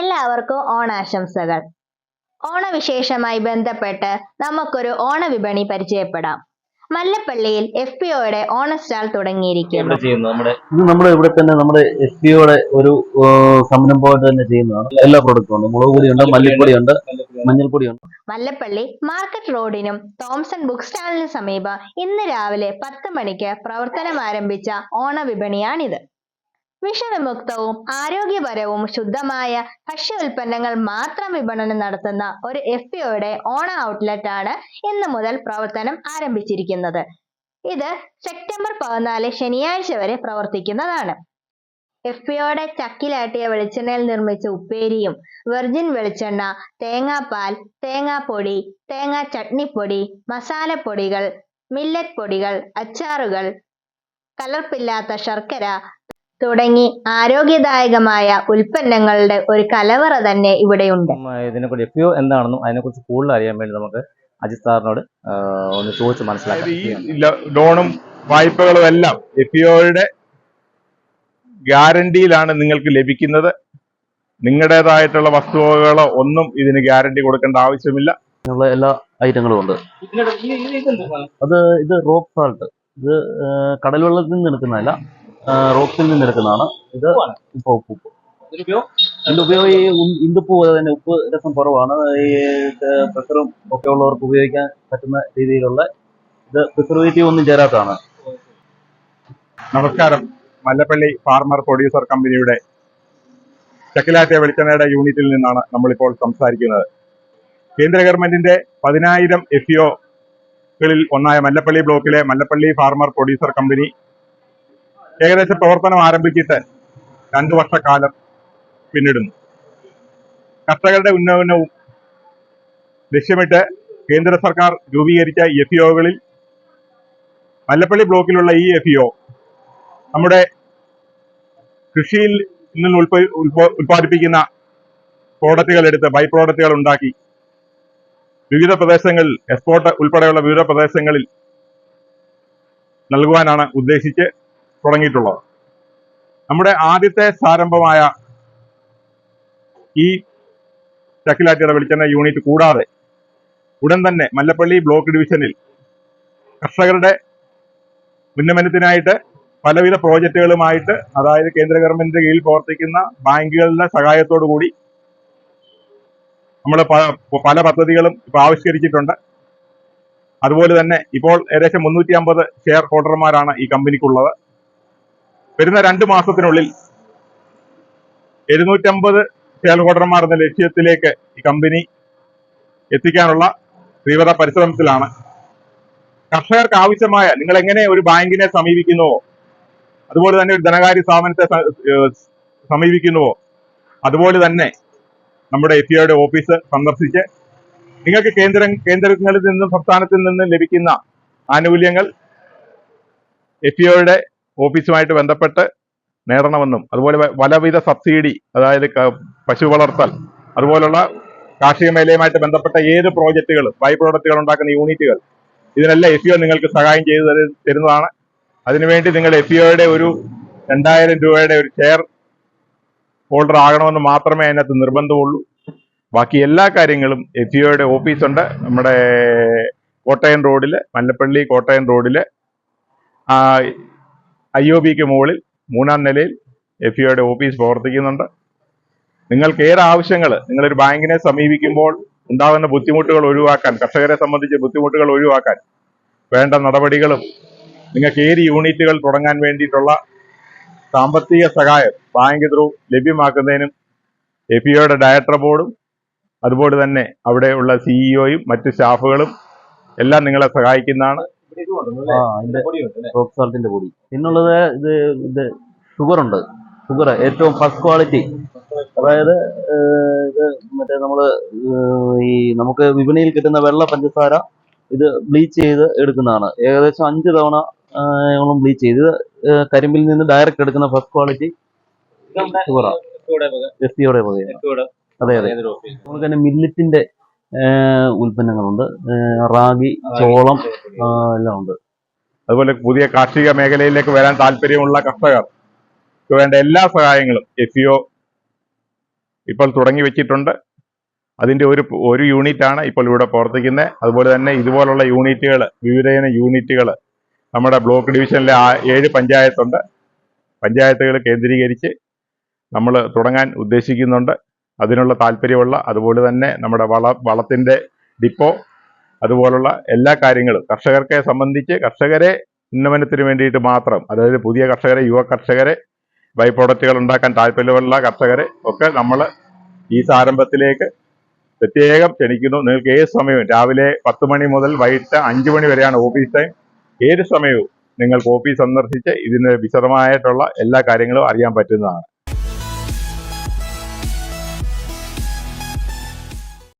എല്ലാവർക്കും ഓണാശംസകൾ. ഓണവിശേഷമായി ബന്ധപ്പെട്ട് നമുക്കൊരു ഓണവിപണി പരിചയപ്പെടാം. മല്ലപ്പള്ളിയിൽ എഫ് പി ഒയുടെ ഓണ സ്റ്റാൾ തുടങ്ങിയിരിക്കുന്നു നമ്മുടെ? ഇത് നമ്മുടെ ഇവിടെ തന്നെ നമ്മുടെ എഫ് പി ഒയുടെ ഒരു സംരംഭം സംരംഭമായിട്ട് തന്നെ ചെയ്യുന്നതാണ്. എല്ലാ പ്രോഡക്റ്റും ഉണ്ട്. മുളക് പൊടിയുണ്ട് മല്ലിപ്പൊടിയുണ്ട് മഞ്ഞൾപ്പൊടിയുണ്ട് മല്ലപ്പള്ളി മാർക്കറ്റ് റോഡിനും തോംസൺ ബുക്ക് സ്റ്റാളിന് സമീപം ഇന്ന് രാവിലെ പത്ത് മണിക്ക് പ്രവർത്തനം ആരംഭിച്ച ഓണവിപണിയാണിത്. വിഷവിമുക്തവും ആരോഗ്യപരവും ശുദ്ധമായ ഭക്ഷ്യ ഉൽപ്പന്നങ്ങൾ മാത്രം വിപണനം നടത്തുന്ന ഒരു എഫ് ഒയുടെ ഓണ ഔട്ട്ലെറ്റ് ആണ് ഇന്ന് മുതൽ പ്രവർത്തനം ആരംഭിച്ചിരിക്കുന്നത്. ഇത് സെപ്റ്റംബർ പതിനാല് ശനിയാഴ്ച വരെ പ്രവർത്തിക്കുന്നതാണ്. എഫ് ഒയുടെ ചക്കിലാട്ടിയ വെളിച്ചെണ്ണയിൽ നിർമ്മിച്ച ഉപ്പേരിയും വെർജിൻ വെളിച്ചെണ്ണ തേങ്ങാപ്പാൽ തേങ്ങാപ്പൊടി തേങ്ങാ ചട്നിപ്പൊടി മസാലപ്പൊടികൾ മില്ലറ്റ് പൊടികൾ അച്ചാറുകൾ കലർപ്പില്ലാത്ത ശർക്കര തുടങ്ങി ആരോഗ്യദായകമായ ഉൽപ്പന്നങ്ങളുടെ ഒരു കലവറ തന്നെ ഇവിടെയുണ്ട്. ഇതിനെ ഇതിനെക്കുറിച്ച് എഫ് എന്താണെന്നും അതിനെക്കുറിച്ച് കൂടുതൽ അറിയാൻ വേണ്ടി നമുക്ക് അജിത് സാറിനോട് ഒന്ന് ചോദിച്ച് മനസ്സിലാക്കാം ഈ ലോണും വായ്പകളും എല്ലാം എപ്പിയോയുടെ ഗ്യാരണ്ടിയിലാണ് നിങ്ങൾക്ക് ലഭിക്കുന്നത്. നിങ്ങളുടേതായിട്ടുള്ള വസ്തുവകളോ ഒന്നും ഇതിന് ഗ്യാരണ്ടി കൊടുക്കേണ്ട ആവശ്യമില്ല. എല്ലാ ഐറ്റങ്ങളും ഉണ്ട്. അത് ഇത് റോക്ക് സാൾട്ട്. ഇത് കടൽ വെള്ളത്തിൽ നിന്ന് എടുക്കുന്നതല്ല. റോക്സിൽ നിന്ന് എടുക്കുന്നതാണ്. ഇത് ഉപ്പ് ഉപ്പ് ഉപ്പ്. ഇതിന്റെ ഉപയോഗം ഈ ഇന്ദുപ്പ് പോലെ തന്നെ ഉപ്പ് രസം കുറവാണ്. ഈ പ്രഷറും ഒക്കെ ഉള്ളവർക്ക് ഉപയോഗിക്കാൻ പറ്റുന്ന രീതിയിലുള്ള ഇത് പ്രിസർവേറ്റീവ് ഒന്നും ചേരാത്തതാണ്. നമസ്കാരം. മല്ലപ്പള്ളി ഫാർമർ പ്രൊഡ്യൂസർ കമ്പനിയുടെ ചക്കിലാറ്റ വെളിച്ചെണ്ണയുടെ യൂണിറ്റിൽ നിന്നാണ് നമ്മളിപ്പോൾ സംസാരിക്കുന്നത്. കേന്ദ്ര ഗവൺമെന്റിന്റെ പതിനായിരം എഫ് ഒന്നായ മല്ലപ്പള്ളി ബ്ലോക്കിലെ മല്ലപ്പള്ളി ഫാർമർ പ്രൊഡ്യൂസർ കമ്പനി ഏകദേശം പ്രവർത്തനം ആരംഭിച്ചിട്ട് രണ്ടു വർഷക്കാലം പിന്നിടുന്നു. കർഷകരുടെ ഉന്നമനവും ലക്ഷ്യമിട്ട് കേന്ദ്ര സർക്കാർ രൂപീകരിച്ച എഫ് ഇഒകളിൽ മല്ലപ്പള്ളി ബ്ലോക്കിലുള്ള ഈ എഫ് ഇഒ നമ്മുടെ കൃഷിയിൽ നിന്ന് ഉൽപ ഉൽപ്പ- ഉൽപ്പാദിപ്പിക്കുന്ന പ്രോഡക്റ്റുകൾ എടുത്ത് ബൈ പ്രോഡക്റ്റുകൾ ഉണ്ടാക്കി വിവിധ പ്രദേശങ്ങളിൽ എക്സ്പോർട്ട് ഉൾപ്പെടെയുള്ള വിവിധ പ്രദേശങ്ങളിൽ നൽകുവാനാണ് ഉദ്ദേശിച്ച് തുടങ്ങിയിട്ടുള്ളത്. നമ്മുടെ ആദ്യത്തെ സാരംഭമായ ഈ ചക്കിലാറ്റിയുടെ വെളിച്ചെണ്ണ യൂണിറ്റ് കൂടാതെ ഉടൻ തന്നെ മല്ലപ്പള്ളി ബ്ലോക്ക് ഡിവിഷനിൽ കർഷകരുടെ ഉന്നമനത്തിനായിട്ട് പലവിധ പ്രോജക്റ്റുകളുമായിട്ട് അതായത് കേന്ദ്ര ഗവൺമെന്റിന്റെ കീഴിൽ പ്രവർത്തിക്കുന്ന ബാങ്കുകളുടെ സഹായത്തോടു കൂടി നമ്മൾ പല പദ്ധതികളും ഇപ്പൊ ആവിഷ്കരിച്ചിട്ടുണ്ട്. അതുപോലെ തന്നെ ഇപ്പോൾ ഏകദേശം മുന്നൂറ്റി അമ്പത് ഷെയർ ഹോൾഡർമാരാണ് ഈ കമ്പനിക്കുള്ളത്. വരുന്ന രണ്ട് മാസത്തിനുള്ളിൽ എഴുന്നൂറ്റമ്പത് ഷെയർ ഹോൾഡർമാർ എന്ന ലക്ഷ്യത്തിലേക്ക് ഈ കമ്പനി എത്തിക്കാനുള്ള തീവ്ര പരിശ്രമത്തിലാണ്. കർഷകർക്ക് ആവശ്യമായ നിങ്ങൾ എങ്ങനെ ഒരു ബാങ്കിനെ സമീപിക്കുന്നുവോ അതുപോലെ തന്നെ ഒരു ധനകാര്യ സ്ഥാപനത്തെ സമീപിക്കുന്നുവോ അതുപോലെ തന്നെ നമ്മുടെ എഫ് ഐയുടെ ഓഫീസ് സന്ദർശിച്ച് നിങ്ങൾക്ക് കേന്ദ്ര കേന്ദ്രങ്ങളിൽ നിന്നും സംസ്ഥാനത്തിൽ നിന്നും ലഭിക്കുന്ന ആനുകൂല്യങ്ങൾ എഫ് ഐയുടെ ഓഫീസുമായിട്ട് ബന്ധപ്പെട്ട് നേടണമെന്നും അതുപോലെ പലവിധ സബ്സിഡി അതായത് പശു വളർത്തൽ അതുപോലുള്ള കാർഷിക മേഖലയുമായിട്ട് ബന്ധപ്പെട്ട ഏത് പ്രോജക്റ്റുകൾ ബൈ പ്രോഡക്റ്റുകൾ ഉണ്ടാക്കുന്ന യൂണിറ്റുകൾ ഇതിനെല്ലാം എഫ് നിങ്ങൾക്ക് സഹായം ചെയ്തു തരു- തരുന്നതാണ്. അതിനുവേണ്ടി നിങ്ങൾ എഫ് യുടെ ഒരു രണ്ടായിരം രൂപയുടെ ഒരു ഷെയർ ഹോൾഡർ ആകണമെന്ന് മാത്രമേ അതിനകത്ത് നിർബന്ധമുള്ളൂ. ബാക്കി എല്ലാ കാര്യങ്ങളും എഫ് യുടെ ഓഫീസുണ്ട്. നമ്മുടെ കോട്ടയം റോഡിൽ മല്ലപ്പള്ളി കോട്ടയം റോഡിൽ ഐ ഒ ബിക്ക് മുകളിൽ മൂന്നാം നിലയിൽ എഫ് ഇയുടെ ഓഫീസ് പ്രവർത്തിക്കുന്നുണ്ട്. നിങ്ങൾക്ക് ഏത് ആവശ്യങ്ങൾ നിങ്ങളൊരു ബാങ്കിനെ സമീപിക്കുമ്പോൾ ഉണ്ടാകുന്ന ബുദ്ധിമുട്ടുകൾ ഒഴിവാക്കാൻ കർഷകരെ സംബന്ധിച്ച് ബുദ്ധിമുട്ടുകൾ ഒഴിവാക്കാൻ വേണ്ട നടപടികളും നിങ്ങൾക്ക് ഏത് യൂണിറ്റുകൾ തുടങ്ങാൻ വേണ്ടിയിട്ടുള്ള സാമ്പത്തിക സഹായം ബാങ്ക് ത്രൂ ലഭ്യമാക്കുന്നതിനും എഫ് ഇയുടെ ഡയറക്ടർ ബോർഡും അതുപോലെ തന്നെ അവിടെയുള്ള സിഇഒയും മറ്റ് സ്റ്റാഫുകളും എല്ലാം നിങ്ങളെ സഹായിക്കുന്നതാണ്. ആ അതിന്റെ റോക്ക് സാൾട്ടിന്റെ പൊടി. പിന്നുള്ളത് ഇത് ഇത് ഷുഗർ ഉണ്ട് ഷുഗർ ഏറ്റവും ഫസ്റ്റ് ക്വാളിറ്റി അതായത് ഇത് മറ്റേ നമ്മൾ ഈ നമുക്ക് വിപണിയിൽ കിട്ടുന്ന വെള്ള പഞ്ചസാര ഇത് ബ്ലീച്ച് ചെയ്ത് എടുക്കുന്നതാണ്. ഏകദേശം അഞ്ച് തവണ ബ്ലീച്ച് ചെയ്ത്. ഇത് കരിമ്പിൽ നിന്ന് ഡയറക്റ്റ് എടുക്കുന്ന ഫസ്റ്റ് ക്വാളിറ്റി വകയാണ് അതെ അതെ. നമുക്ക് തന്നെ മില്ലറ്റിന്റെ ഉൽപ്പന്നങ്ങളുണ്ട്. റാഗി ചോളം എല്ലാം ഉണ്ട്. അതുപോലെ പുതിയ കാർഷിക മേഖലയിലേക്ക് വരാൻ താല്പര്യമുള്ള കർഷകർ വേണ്ട എല്ലാ സഹായങ്ങളും എഫ് ഇപ്പോൾ തുടങ്ങി വെച്ചിട്ടുണ്ട്. അതിന്റെ ഒരു ഒരു യൂണിറ്റ് ആണ് ഇപ്പോൾ ഇവിടെ പ്രവർത്തിക്കുന്നത്. അതുപോലെ തന്നെ ഇതുപോലുള്ള യൂണിറ്റുകൾ വിവിധയിന യൂണിറ്റുകൾ നമ്മുടെ ബ്ലോക്ക് ഡിവിഷനിലെ ഏഴ് പഞ്ചായത്തുണ്ട്. പഞ്ചായത്തുകൾ കേന്ദ്രീകരിച്ച് നമ്മൾ തുടങ്ങാൻ ഉദ്ദേശിക്കുന്നുണ്ട്. അതിനുള്ള താല്പര്യമുള്ള അതുപോലെ തന്നെ നമ്മുടെ വള വളത്തിന്റെ ഡിപ്പോ അതുപോലുള്ള എല്ലാ കാര്യങ്ങളും കർഷകർക്കെ സംബന്ധിച്ച് കർഷകരെ ഉന്നമനത്തിന് വേണ്ടിയിട്ട് മാത്രം അതായത് പുതിയ കർഷകരെ യുവ കർഷകരെ ബൈ പ്രോഡക്റ്റുകൾ ഉണ്ടാക്കാൻ താല്പര്യമുള്ള കർഷകരെ ഒക്കെ നമ്മൾ ഈ സാരംഭത്തിലേക്ക് പ്രത്യേകം ക്ഷണിക്കുന്നു. നിങ്ങൾക്ക് ഏത് സമയവും രാവിലെ പത്ത് മണി മുതൽ വൈകിട്ട് അഞ്ച് മണി വരെയാണ് ഓഫീസ് ടൈം. ഏത് സമയവും നിങ്ങൾക്ക് ഓഫീസ് സന്ദർശിച്ച് ഇതിന് വിശദമായിട്ടുള്ള എല്ലാ കാര്യങ്ങളും അറിയാൻ പറ്റുന്നതാണ്.